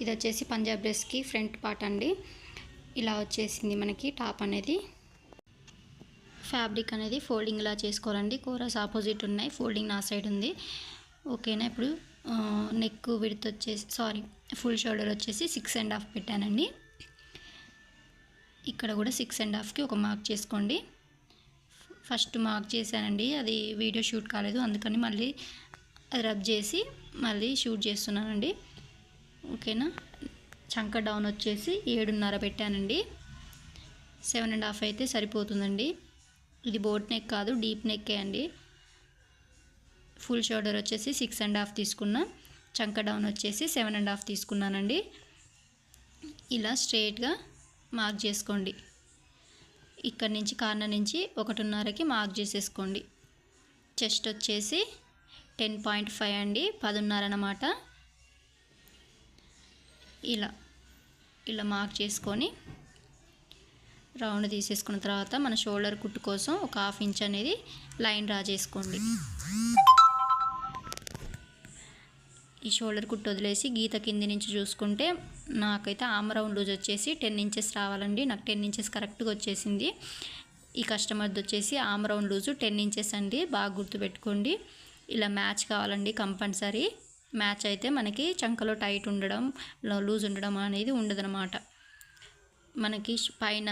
ఇది వచ్చేసి పంజాబ్ డ్రెస్కి ఫ్రంట్ పార్ట్ అండి. ఇలా వచ్చేసింది మనకి టాప్ అనేది. ఫ్యాబ్రిక్ అనేది ఫోల్డింగ్ ఇలా చేసుకోవాలండి. కోరస్ ఆపోజిట్ ఉన్నాయి. ఫోల్డింగ్ నా సైడ్ ఉంది. ఓకేనా? ఇప్పుడు నెక్ విడత్ వచ్చేసి సారీ ఫుల్ షోల్డర్ వచ్చేసి సిక్స్ అండ్ హాఫ్ పెట్టానండి. ఇక్కడ కూడా సిక్స్ అండ్ హాఫ్కి ఒక మార్క్ చేసుకోండి. ఫస్ట్ మార్క్ చేశానండి. అది వీడియో షూట్ కాలేదు. అందుకని మళ్ళీ అది రబ్ చేసి మళ్ళీ షూట్ చేస్తున్నానండి. ఓకేనా? చంక డౌన్ వచ్చేసి ఏడున్నర పెట్టానండి. సెవెన్ అండ్ హాఫ్ అయితే సరిపోతుందండి. ఇది బోట్ నెక్ కాదు డీప్ నెక్కే అండి. ఫుల్ షోల్డర్ వచ్చేసి సిక్స్ అండ్ హాఫ్ తీసుకున్నా. చంక డౌన్ వచ్చేసి సెవెన్ అండ్ హాఫ్ తీసుకున్నానండి. ఇలా స్ట్రేట్గా మార్క్ చేసుకోండి. ఇక్కడ నుంచి కార్నర్ నుంచి ఒకటిన్నరకి మార్క్ చేసేసుకోండి. చెస్ట్ వచ్చేసి టెన్ పాయింట్ ఫైవ్ అండి పదున్నర అన్నమాట. ఇలా ఇలా మార్క్ చేసుకొని రౌండ్ తీసేసుకున్న తర్వాత మన షోల్డర్ కుట్టు కోసం ఒక హాఫ్ ఇంచ్ అనేది లైన్ డ్రా చేసుకోండి. ఈ షోల్డర్ కుట్టు వదిలేసి గీత కింది నుంచి చూసుకుంటే నాకైతే ఆమ్ రౌండ్ లూజ్ వచ్చేసి టెన్ ఇంచెస్ రావాలండి. నాకు టెన్ ఇంచెస్ కరెక్ట్గా వచ్చేసింది. ఈ కస్టమర్ది వచ్చేసి arm round loose ten inches అండి. బాగా గుర్తుపెట్టుకోండి. ఇలా మ్యాచ్ కావాలండి కంపల్సరీ. మ్యాచ్ అయితే మనకి చంకలో టైట్ ఉండడం లూజ్ ఉండడం అనేది ఉండదనమాట మనకి పైన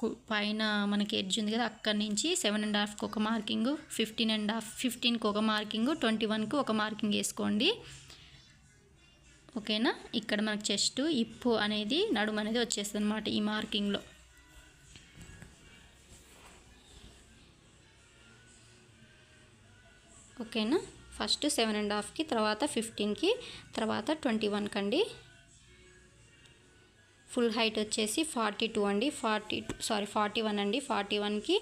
కు- పైన మనకి ఎడ్జ్ ఉంది కదా అక్కడి నుంచి సెవెన్ అండ్ హాఫ్కి ఒక మార్కింగ్ ఫిఫ్టీన్ అండ్ హాఫ్ ఫిఫ్టీన్కి ఒక మార్కింగ్ ట్వంటీ వన్కి ఒక మార్కింగ్ వేసుకోండి. ఓకేనా? ఇక్కడ మనకు చెస్ట్ ఇప్పు అనేది నడుము అనేది వచ్చేస్తుంది అనమాట ఈ మార్కింగ్లో. ఓకేనా? ఫస్ట్ సెవెన్ అండ్ హాఫ్కి తర్వాత ఫిఫ్టీన్కి తర్వాత ట్వంటీ వన్కి అండి ఫుల్ హైట్ వచ్చేసి ఫార్టీ టూ అండి. ఫార్టీ సారీ ఫార్టీ వన్ అండి. ఫార్టీ వన్కి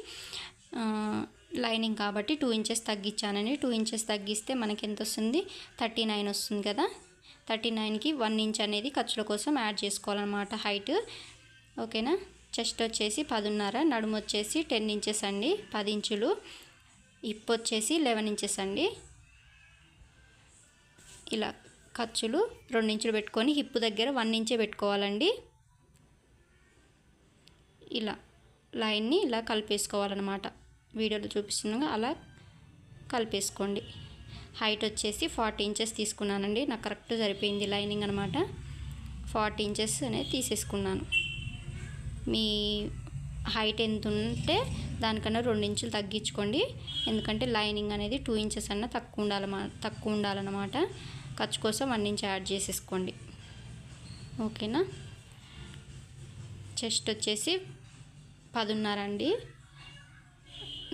లైనింగ్ కాబట్టి టూ ఇంచెస్ తగ్గించానండి. టూ ఇంచెస్ తగ్గిస్తే మనకి ఎంత వస్తుంది? థర్టీ నైన్ వస్తుంది కదా. థర్టీ నైన్కి వన్ ఇంచ్ అనేది ఖర్చుల కోసం యాడ్ చేసుకోవాలన్నమాట హైట్. ఓకేనా? చెస్ట్ వచ్చేసి పదున్నర నడుము వచ్చేసి టెన్ ఇంచెస్ అండి. పది ఇంచులు. హిప్ వచ్చేసి లెవెన్ ఇంచెస్ అండి. ఇలా ఖర్చులు రెండు ఇంచులు పెట్టుకొని హిప్ దగ్గర వన్ ఇంచే పెట్టుకోవాలండి. ఇలా లైన్ని ఇలా కలిపేసుకోవాలన్నమాట. వీడియోలో చూపిస్తున్నాగా అలా కలిపేసుకోండి. హైట్ వచ్చేసి ఫార్టీ ఇంచెస్ తీసుకున్నానండి. నాకు కరెక్ట్ సరిపోయింది లైనింగ్ అనమాట ఫార్టీ ఇంచెస్ అనేది తీసేసుకున్నాను. మీ హైట్ ఎంత ఉంటే దానికన్నా రెండు ఇంచులు తగ్గించుకోండి. ఎందుకంటే లైనింగ్ అనేది టూ ఇంచెస్ అన్న తక్కువ ఉండాలన్నమా తక్కువ ఉండాలన్నమాట. ఖర్చు కోసం వన్ ఇంచ్ యాడ్ చేసేసుకోండి. ఓకేనా? చెస్ట్ వచ్చేసి పదున్నర అండి.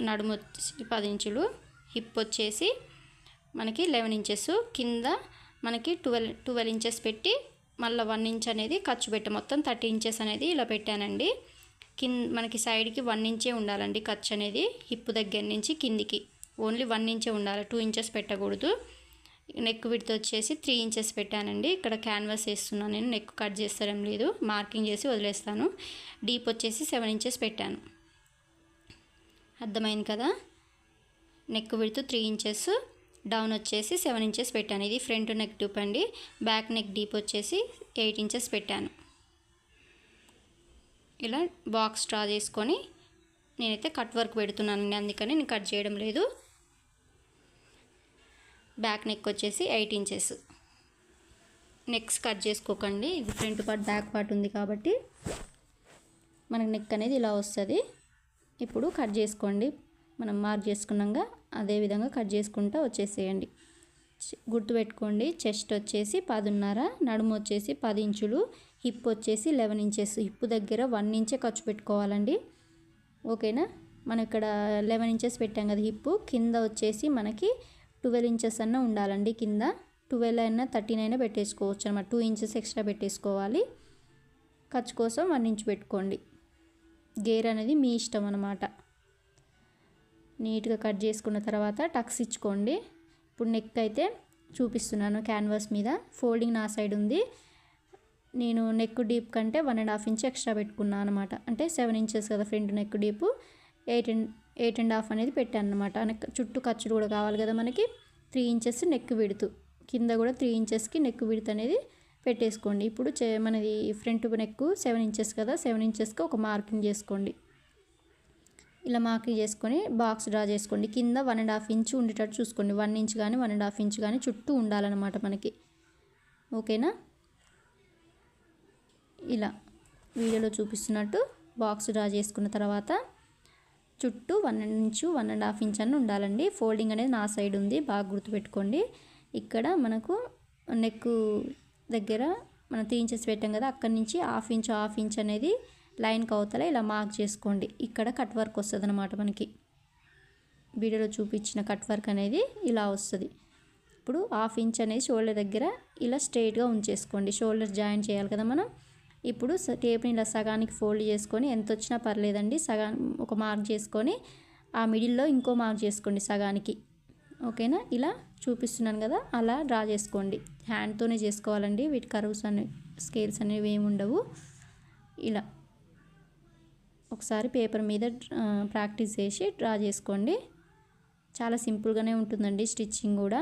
నడుము వచ్చేసి పది ఇంచులు. హిప్ వచ్చేసి మనకి లెవెన్ ఇంచెస్. కింద మనకి ట్వెల్వ్ ట్వెల్వ్ ఇంచెస్ పెట్టి మళ్ళీ వన్ ఇంచ్ అనేది ఖర్చు పెట్టి. మొత్తం థర్టీ ఇంచెస్ అనేది ఇలా పెట్టానండి. కింద మనకి సైడ్కి వన్ ఇంచే ఉండాలండి ఖర్చు అనేది. హిప్ దగ్గర నుంచి కిందికి. ఓన్లీ వన్ ఇంచే ఉండాలి. టూ ఇంచెస్ పెట్టకూడదు. నెక్ విడ్త్ వచ్చేసి త్రీ ఇంచెస్ పెట్టానండి. ఇక్కడ క్యాన్వాస్ వేస్తున్నాను నేను. నెక్ కట్ చేస్తారేం లేదు. మార్కింగ్ చేసి వదిలేస్తాను. డీప్ వచ్చేసి సెవెన్ ఇంచెస్ పెట్టాను. అర్థమైంది కదా? నెక్ విడుతూ త్రీ ఇంచెస్ డౌన్ వచ్చేసి సెవెన్ ఇంచెస్ పెట్టాను. ఇది ఫ్రంట్ నెక్ డీప్ అండి. బ్యాక్ నెక్ డీప్ వచ్చేసి ఎయిట్ ఇంచెస్ పెట్టాను. ఇలా బాక్స్ డ్రా చేసుకొని నేనైతే కట్ వర్క్ పెడుతున్నానండి. అందుకని నేను కట్ చేయడం లేదు. బ్యాక్ నెక్ వచ్చేసి ఎయిట్ ఇంచెస్. నెక్స్ కట్ చేసుకోకండి. ఇది ఫ్రంట్ పార్ట్ బ్యాక్ పార్ట్ ఉంది కాబట్టి మనకు నెక్ అనేది ఇలా వస్తుంది. ఇప్పుడు కట్ చేసుకోండి. మనం మార్క్ చేసుకున్నాక అదే విధంగా కట్ చేసుకుంటూ వచ్చేసేయండి. గుర్తుపెట్టుకోండి చెస్ట్ వచ్చేసి పదున్నర నడుము వచ్చేసి పది ఇంచులు హిప్ వచ్చేసి లెవెన్ ఇంచెస్. హిప్ దగ్గర వన్ ఇంచే ఖర్చు పెట్టుకోవాలండి. ఓకేనా? మనం ఇక్కడ లెవెన్ ఇంచెస్ పెట్టాం కదా హిప్. కింద వచ్చేసి మనకి ట్వెల్వ్ ఇంచెస్ అన్న ఉండాలండి కింద. ట్వెల్వ్ అయినా థర్టీన్ అయినా పెట్టేసుకోవచ్చు అనమాట. టూ ఇంచెస్ ఎక్స్ట్రా పెట్టేసుకోవాలి. ఖర్చు కోసం వన్ ఇంచ్ పెట్టుకోండి. గేర్ అనేది మీ ఇష్టం అనమాట. నీట్గా కట్ చేసుకున్న తర్వాత టక్స్ ఇచ్చుకోండి. ఇప్పుడు నెక్ అయితే చూపిస్తున్నాను క్యాన్వాస్ మీద. ఫోల్డింగ్ నా సైడ్ ఉంది. నేను నెక్ డీప్ కంటే one and half inch extra పెట్టుకున్నాను అనమాట. అంటే సెవెన్ ఇంచెస్ కదా front neck deep. Eight and eight and half అనేది పెట్టాను అనమాట చుట్టూ ఖర్చులు కూడా కావాలి కదా మనకి. త్రీ ఇంచెస్ నెక్ విడుతు. కింద కూడా త్రీ ఇంచెస్కి నెక్ విడుతు అనేది పెట్టేసుకోండి. ఇప్పుడు చే మనది ఫ్రంట్ నెక్ సెవెన్ ఇంచెస్ కదా సెవెన్ ఇంచెస్కి ఒక మార్కింగ్ చేసుకోండి. ఇలా మార్కింగ్ చేసుకొని బాక్స్ డ్రా చేసుకోండి. కింద వన్ అండ్ హాఫ్ ఇంచ్ ఉండేటట్టు చూసుకోండి. వన్ ఇంచ్ కానీ వన్ అండ్ హాఫ్ ఇంచ్ కానీ చుట్టూ ఉండాలన్నమాట మనకి. ఓకేనా? ఇలా వీడియోలో చూపిస్తున్నట్టు బాక్స్ డ్రా చేసుకున్న తర్వాత చుట్టూ one inch one and half inch అని ఉండాలండి. ఫోల్డింగ్ అనేది నా సైడ్ ఉంది బాగా గుర్తుపెట్టుకోండి. ఇక్కడ మనకు నెక్ దగ్గర మనం త్రీ ఇంచెస్ పెట్టాం కదా అక్కడి నుంచి హాఫ్ ఇంచ్ హాఫ్ ఇంచ్ అనేది లైన్కి అవతల ఇలా మార్క్ చేసుకోండి. ఇక్కడ కట్ వర్క్ వస్తుంది అనమాట మనకి. వీడియోలో చూపించిన కట్ వర్క్ అనేది ఇలా వస్తుంది. ఇప్పుడు హాఫ్ ఇంచ్ అనేది షోల్డర్ దగ్గర ఇలా స్ట్రైట్గా ఉంచేసుకోండి. షోల్డర్ జాయిన్ చేయాలి కదా మనం. ఇప్పుడు టేప్ని ఇలా సగానికి ఫోల్డ్ చేసుకొని ఎంత వచ్చినా పర్లేదండి. సగాన్ ఒక మార్క్ చేసుకొని ఆ మిడిల్లో ఇంకో మార్క్ చేసుకోండి సగానికి. ఓకేనా? ఇలా చూపిస్తున్నాను కదా అలా డ్రా చేసుకోండి. హ్యాండ్తోనే చేసుకోవాలండి. వీటి కర్వ్స్ అనే స్కేల్స్ అనేవి ఏమి ఉండవు. ఇలా ఒకసారి పేపర్ మీద ప్రాక్టీస్ చేసి డ్రా చేసుకోండి. చాలా సింపుల్గానే ఉంటుందండి స్టిచ్చింగ్ కూడా.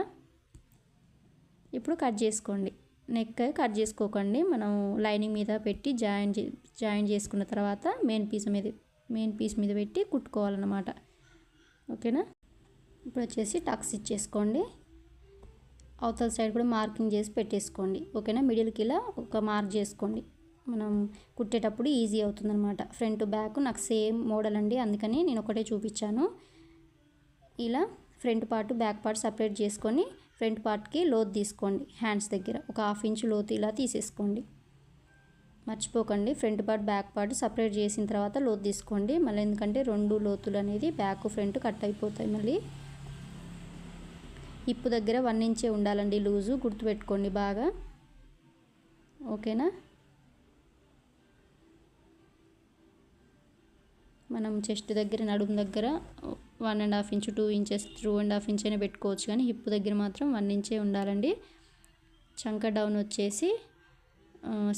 ఇప్పుడు కట్ చేసుకోండి. నెక్ కట్ చేసుకోకండి. మనం లైనింగ్ మీద పెట్టి జాయిన్ జాయిన్ చేసుకున్న తర్వాత మెయిన్ పీస్ మీద మెయిన్ పీస్ మీద పెట్టి కుట్టుకోవాలన్నమాట. ఓకేనా ఇప్పుడు వచ్చేసి టక్స్ ఇచ్చేసుకోండి. అవతల సైడ్ కూడా మార్కింగ్ చేసి పెట్టేసుకోండి. ఓకేనా మిడిల్కి ఇలా ఒక మార్క్ చేసుకోండి. మనం కుట్టేటప్పుడు ఈజీ అవుతుందన్నమాట. ఫ్రంట్ బ్యాక్ నాకు సేమ్ మోడల్ అండి. అందుకని నేను ఒకటే చూపించాను. ఇలా front part back part separate చేసుకొని ఫ్రంట్ పార్ట్కి లోతు తీసుకోండి. హ్యాండ్స్ దగ్గర ఒక హాఫ్ ఇంచ్ లోతు ఇలా తీసేసుకోండి. మర్చిపోకండి. Front part back part separate చేసిన తర్వాత లోతు తీసుకోండి. మళ్ళీ ఎందుకంటే రెండు లోతులు అనేది బ్యాక్ ఫ్రంట్ కట్ అయిపోతాయి మళ్ళీ. ఇప్పు దగ్గర వన్ ఇంచే ఉండాలండి. లూజు గుర్తుపెట్టుకోండి బాగా. ఓకేనా? మనం చెస్ట్ దగ్గర నడుము దగ్గర one and half inch two inches two and half inch అయినా పెట్టుకోవచ్చు. కానీ హిప్ దగ్గర మాత్రం వన్ ఇంచే ఉండాలండి. చంక డౌన్ వచ్చేసి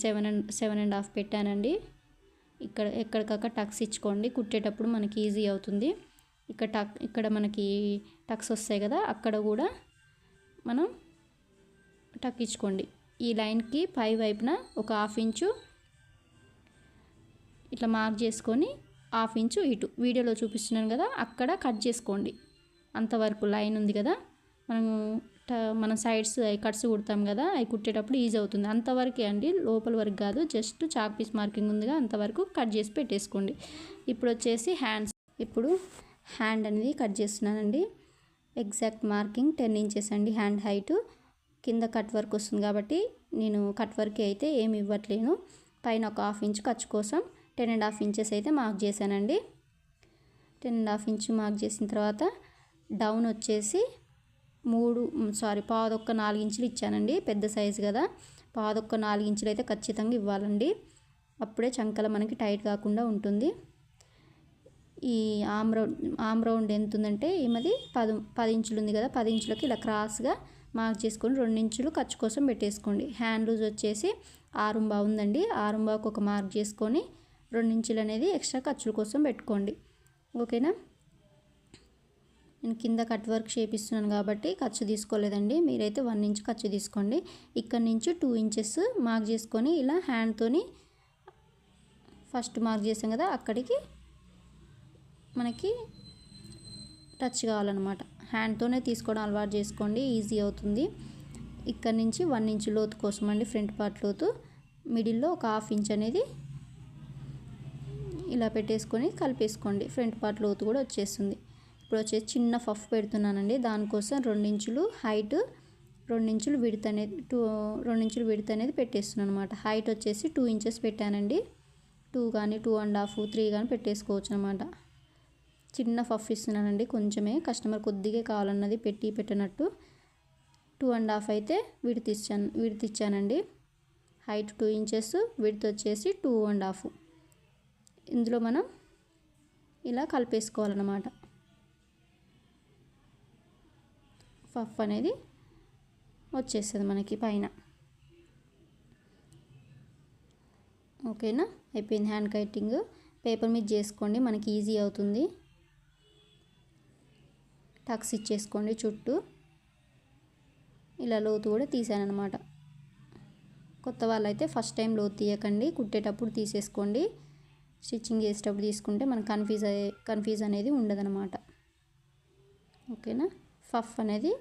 seven and seven and half పెట్టానండి. ఇక్కడ ఎక్కడికక్కడ టక్స్ ఇచ్చుకోండి. కుట్టేటప్పుడు మనకి ఈజీ అవుతుంది. ఇక్కడ టక్ ఇక్కడ మనకి టక్స్ వస్తాయి కదా అక్కడ కూడా మనం టక్ ఇచ్చుకోండి. ఈ లైన్కి పై వైపున ఒక హాఫ్ ఇంచు ఇట్లా మార్క్ చేసుకొని హాఫ్ ఇంచు ఇటు. వీడియోలో చూపిస్తున్నాను కదా అక్కడ కట్ చేసుకోండి. అంతవరకు లైన్ ఉంది కదా మనం మన సైడ్స్ అవి కట్స్ కుడతాం కదా అవి కుట్టేటప్పుడు ఈజీ అవుతుంది. అంతవరకే అండి లోపల వరకు కాదు జస్ట్ చాక్ పీస్ మార్కింగ్ ఉందిగా అంతవరకు కట్ చేసి పెట్టేసుకోండి. ఇప్పుడు వచ్చేసి హ్యాండ్స్. ఇప్పుడు హ్యాండ్ అనేది కట్ చేస్తున్నానండి. ఎగ్జాక్ట్ మార్కింగ్ టెన్ ఇంచెస్ అండి హ్యాండ్ హైటు. కింద కట్ వర్క్ వస్తుంది కాబట్టి నేను కట్ వర్క్ అయితే ఏమి ఇవ్వట్లేను పైన ఒక హాఫ్ ఇంచ్ ఖర్చు కోసం టెన్ అండ్ హాఫ్ ఇంచెస్ అయితే మార్క్ చేశానండి. Ten and half inch mark చేసిన తర్వాత డౌన్ వచ్చేసి మూడు సారీ పాదొక్క నాలుగు ఇంచులు ఇచ్చానండి పెద్ద సైజు కదా. పాదొక్క నాలుగు ఇంచులు అయితే ఖచ్చితంగా ఇవ్వాలండి. అప్పుడే చంకల మనకి టైట్ కాకుండా ఉంటుంది. ఈ ఆమ్ రౌండ్ ఆమ్ రౌండ్ ఎంత ఉందంటే ఈమెది పది పది ఇంచులు ఉంది కదా పది ఇంచులకి ఇలా క్రాస్గా మార్క్ చేసుకొని రెండు ఇంచులు ఖర్చు కోసం పెట్టేసుకోండి. హ్యాండ్ లూజ్ వచ్చేసి ఆరుంబా ఉందండి ఆరుంబాకు ఒక మార్క్ చేసుకొని రెండు ఇంచులు అనేది ఎక్స్ట్రా ఖర్చుల కోసం పెట్టుకోండి. ఓకేనా? నేను కింద కట్ వర్క్ చేపిస్తున్నాను కాబట్టి ఖర్చు తీసుకోలేదండి. మీరైతే వన్ ఇంచ్ ఖర్చు తీసుకోండి. ఇక్కడ నుంచి టూ ఇంచెస్ మార్క్ చేసుకొని ఇలా హ్యాండ్తోని ఫస్ట్ మార్క్ చేసాం కదా అక్కడికి మనకి టచ్ కావాలన్నమాట. హ్యాండ్తోనే తీసుకోవడం అలవాటు చేసుకోండి ఈజీ అవుతుంది. ఇక్కడ నుంచి వన్ ఇంచ్ లోతు కోసం అండి ఫ్రంట్ పార్ట్ లోతు. మిడిల్లో ఒక హాఫ్ ఇంచ్ అనేది ఇలా పెట్టేసుకొని కలిపేసుకోండి. ఫ్రంట్ పార్ట్ లోతు కూడా వచ్చేస్తుంది. ఇప్పుడు వచ్చేసి చిన్న ఫఫ్ పెడుతున్నానండి. దానికోసం రెండించులు హైట్ రెండించులు విడత అనేది టూ రెండించులు విడత అనేది పెట్టేస్తున్నాను అనమాట హైట్ వచ్చేసి టూ ఇంచెస్ పెట్టానండి. టూ కానీ టూ అండ్ హాఫ్ త్రీ కానీ పెట్టేసుకోవచ్చు అనమాట చిన్న ఫఫ్ ఇస్తున్నానండి. కొంచెమే కస్టమర్ కొద్దిగా కావాలన్నది పెట్టి పెట్టినట్టు టూ అండ్ హాఫ్ అయితే విడతిచ్చాను విడతిచ్చానండి హైట్ టూ ఇంచెస్ విడత వచ్చేసి టూ అండ్ హాఫ్. ఇందులో మనం ఇలా కలిపేసుకోవాలన్నమాట. పఫ్ అనేది వచ్చేస్తుంది మనకి పైన. ఓకేనా? అయిపోయింది హ్యాండ్ కైటింగ్. పేపర్ మీద చేసుకోండి మనకి ఈజీ అవుతుంది. టక్స్ ఇచ్చేసుకోండి చుట్టూ. ఇలా లోతు కూడా తీసాను అనమాట కొత్త వాళ్ళైతే ఫస్ట్ టైం లోతు తీయకండి కుట్టేటప్పుడు తీసేసుకోండి. స్టిచ్చింగ్ చేసేటప్పుడు తీసుకుంటే మనకు కన్ఫ్యూజ్ అయ్యే కన్ఫ్యూజ్ అనేది ఉండదనమాట ఓకేనా? ఫఫ్ అనేది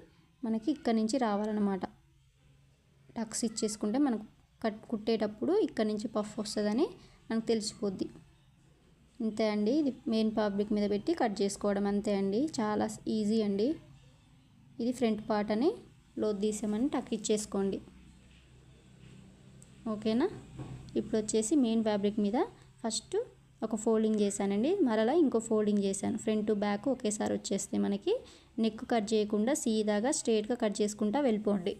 మనకి ఇక్కడ నుంచి రావాలన్నమాట. టక్స్ ఇచ్చేసుకుంటే మనకు కట్ కుట్టేటప్పుడు ఇక్కడ నుంచి పఫ్ వస్తుందని మనకు తెలిసిపోద్ది. అంతే అండి. ఇది మెయిన్ ఫ్యాబ్రిక్ మీద పెట్టి కట్ చేసుకోవడం అంతే అండి. చాలా ఈజీ అండి. ఇది ఫ్రంట్ పార్ట్ అని లోతు తీసామని టక్ ఇచ్చేసుకోండి. ఓకేనా? ఇప్పుడు వచ్చేసి మెయిన్ ఫ్యాబ్రిక్ మీద ఫస్ట్ ఒక ఫోల్డింగ్ చేశానండి. మరలా ఇంకో ఫోల్డింగ్ చేశాను. ఫ్రంట్ బ్యాక్ ఒకేసారి వచ్చేస్తే మనకి నెక్ కట్ చేయకుండా సీదాగా స్ట్రైట్గా కట్ చేసుకుంటా వెళ్ళిపోండి.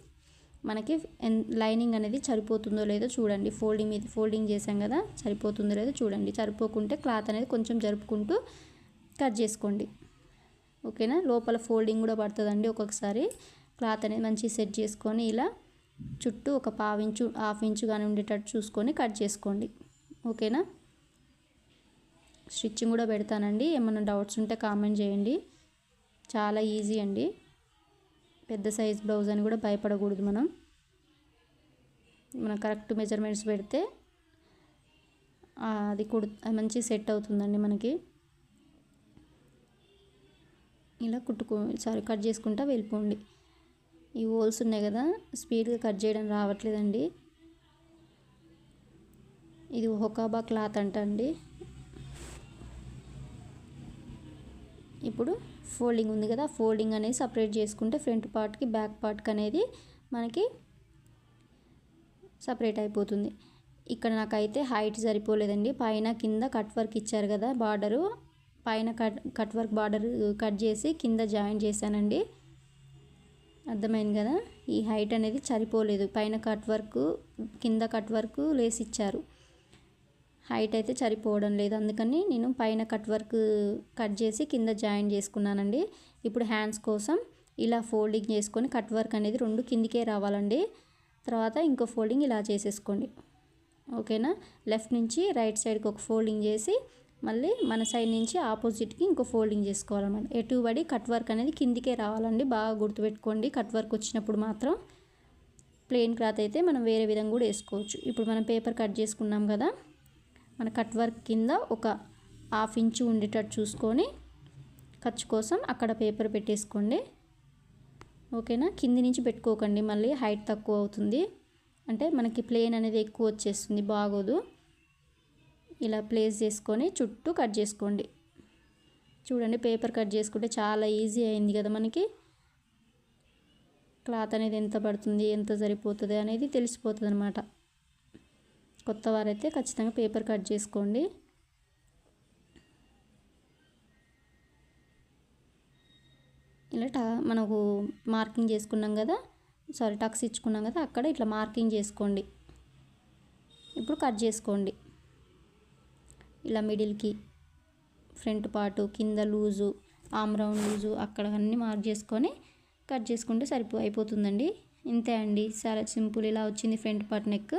మనకి లైనింగ్ అనేది సరిపోతుందో లేదో చూడండి. ఫోల్డింగ్ మీద ఫోల్డింగ్ చేసాం కదా సరిపోతుందో లేదో చూడండి. సరిపోకుంటే క్లాత్ అనేది కొంచెం జరుపుకుంటూ కట్ చేసుకోండి. ఓకేనా? లోపల ఫోల్డింగ్ కూడా పడుతుందండి ఒక్కొక్కసారి. క్లాత్ అనేది మంచి సెట్ చేసుకొని ఇలా చుట్టూ ఒక పావించు హాఫ్ ఇంచు కానీ ఉండేటట్టు చూసుకొని కట్ చేసుకోండి. ఓకేనా? స్టిచ్చింగ్ కూడా పెడతానండి. ఏమైనా డౌట్స్ ఉంటే కామెంట్ చేయండి. చాలా ఈజీ అండి. పెద్ద సైజ్ బ్లౌజ్ అని కూడా భయపడకూడదు మనం. మనం కరెక్ట్ మెజర్మెంట్స్ పెడితే అది కుడు మంచి సెట్ అవుతుందండి మనకి. ఇలా కుట్టుకో సారీ కట్ చేసుకుంటా వెళ్ళిపోండి. ఈ హోల్స్ ఉన్నాయి కదా స్పీడ్గా కట్ చేయడం రావట్లేదండి. ఇది హొకాబా క్లాత్ అంట ఇప్పుడు ఫోల్డింగ్ ఉంది కదా ఫోల్డింగ్ అనేది సపరేట్ చేసుకుంటే ఫ్రంట్ పార్ట్కి బ్యాక్ పార్ట్కి అనేది మనకి సపరేట్ అయిపోతుంది. ఇక్కడ నాకైతే హైట్ సరిపోలేదండి. పైన కింద కట్ వర్క్ ఇచ్చారు కదా బార్డరు. పైన cut cut work border cut చేసి కింద జాయిన్ చేశానండి. అర్థమైంది కదా? ఈ హైట్ అనేది సరిపోలేదు. పైన కట్ వర్క్ కింద కట్ వర్క్ లేసి ఇచ్చారు హైట్ అయితే సరిపోవడం లేదు. అందుకని నేను పైన కట్ వర్క్ కట్ చేసి కింద జాయిన్ చేసుకున్నానండి. ఇప్పుడు హ్యాండ్స్ కోసం ఇలా ఫోల్డింగ్ చేసుకొని కట్ వర్క్ అనేది రెండు కిందికే రావాలండి. తర్వాత ఇంకో ఫోల్డింగ్ ఇలా చేసేసుకోండి. ఓకేనా? లెఫ్ట్ నుంచి రైట్ సైడ్కి ఒక ఫోల్డింగ్ చేసి మళ్ళీ మన సైడ్ నుంచి ఆపోజిట్కి ఇంకో ఫోల్డింగ్ చేసుకోవాలన్నమాట. ఎటు పడి కట్ వర్క్ అనేది కిందికే రావాలండి. బాగా గుర్తుపెట్టుకోండి. కట్ వర్క్ వచ్చినప్పుడు మాత్రం ప్లెయిన్ క్లాత్ అయితే మనం వేరే విధంగా కూడా వేసుకోవచ్చు. ఇప్పుడు మనం పేపర్ కట్ చేసుకున్నాం కదా? మన కట్ వర్క్ కింద ఒక హాఫ్ ఇంచు ఉండేటట్టు చూసుకొని ఖర్చు కోసం అక్కడ పేపర్ పెట్టేసుకోండి. ఓకేనా? కింది నుంచి పెట్టుకోకండి. మళ్ళీ హైట్ తక్కువ అవుతుంది. అంటే మనకి ప్లేన్ అనేది ఎక్కువ వచ్చేస్తుంది. బాగోదు. ఇలా ప్లేస్ చేసుకొని చుట్టూ కట్ చేసుకోండి. చూడండి పేపర్ కట్ చేసుకుంటే చాలా ఈజీ అయింది కదా మనకి. క్లాత్ అనేది ఎంత పడుతుంది ఎంత సరిపోతుంది అనేది తెలిసిపోతుంది అనమాట కొత్త వారైతే ఖచ్చితంగా పేపర్ కట్ చేసుకోండి. ఇలా టా మనకు మార్కింగ్ చేసుకున్నాం కదా సారీ టక్స్ ఇచ్చుకున్నాం కదా అక్కడ ఇట్లా మార్కింగ్ చేసుకోండి. ఇప్పుడు కట్ చేసుకోండి. ఇలా మిడిల్కి ఫ్రంట్ పార్టు కింద లూజు ఆమ్ రౌండ్ లూజు అక్కడ అన్నీ మార్క్ చేసుకొని కట్ చేసుకుంటే సరిపో అయిపోతుందండి. ఇంతే అండి. చాలా సింపుల్. ఇలా వచ్చింది ఫ్రంట్ పార్ట్ నెక్.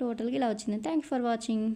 టోటల్గా ఇలా వచ్చింది. Thank for watching